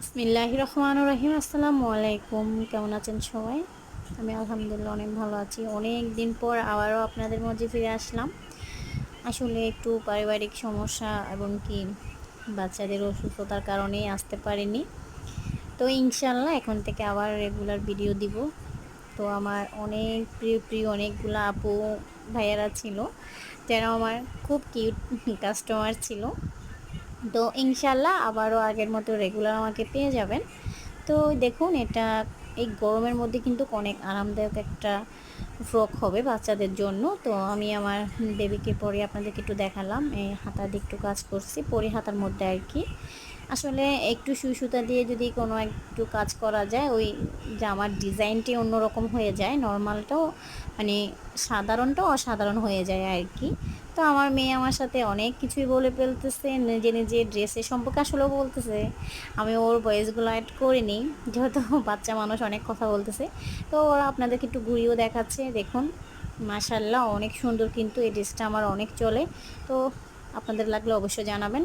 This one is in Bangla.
বিসমিল্লাহ রহমান রহিম, আসসালামু আলাইকুম। কেমন আছেন সবাই? আমি আলহামদুলিল্লাহ অনেক ভালো আছি। অনেক দিন পর আবারও আপনাদের মধ্যে ফিরে আসলাম। আসলে একটু পারিবারিক সমস্যা এবং কি বাচ্চাদের অসুস্থতার কারণেই আসতে পারিনি। তো ইনশাল্লাহ এখন থেকে আবার রেগুলার ভিডিও দিব। তো আমার অনেক প্রিয় প্রিয় অনেকগুলো আপু, ভাইয়ারা ছিল। যারা আমার খুব কিউট কাস্টমার ছিল। তো ইনশাল্লাহ আবারও আগের মতো রেগুলার আমাকে পেয়ে যাবেন। তো দেখুন, এটা এই গরমের মধ্যে কিন্তু অনেক আরামদায়ক একটা ফ্রক হবে বাচ্চাদের জন্য। তো আমি আমার বেবিকে পরে আপনাদেরকে একটু দেখালাম, এই হাতা দিয়ে একটু কাজ করছি, পরে হাতার মধ্যে আর কি। আসলে একটু সুই সুতা দিয়ে যদি কোনো একটু কাজ করা যায়, ওই জামার ডিজাইনটি অন্যরকম হয়ে যায়, নর্মালটাও মানে সাধারণটাও অসাধারণ হয়ে যায় আর কি তো আমার মেয়ে আমার সাথে অনেক কিছুই বলে ফেলতেছে, নিজে নিজে ড্রেসের সম্পর্কে আসলেও বলতেছে। আমি ওর ভয়েসগুলো অ্যাড করিনি, যেহেতু বাচ্চা মানুষ অনেক কথা বলতেছে। তো ওরা আপনাদেরকে একটু ঘুরিয়েও দেখাচ্ছে, দেখুন। মাশাল্লাহ অনেক সুন্দর কিন্তু এই ড্রেসটা আমার অনেক চলে। তো আপনাদের লাগলে অবশ্যই জানাবেন।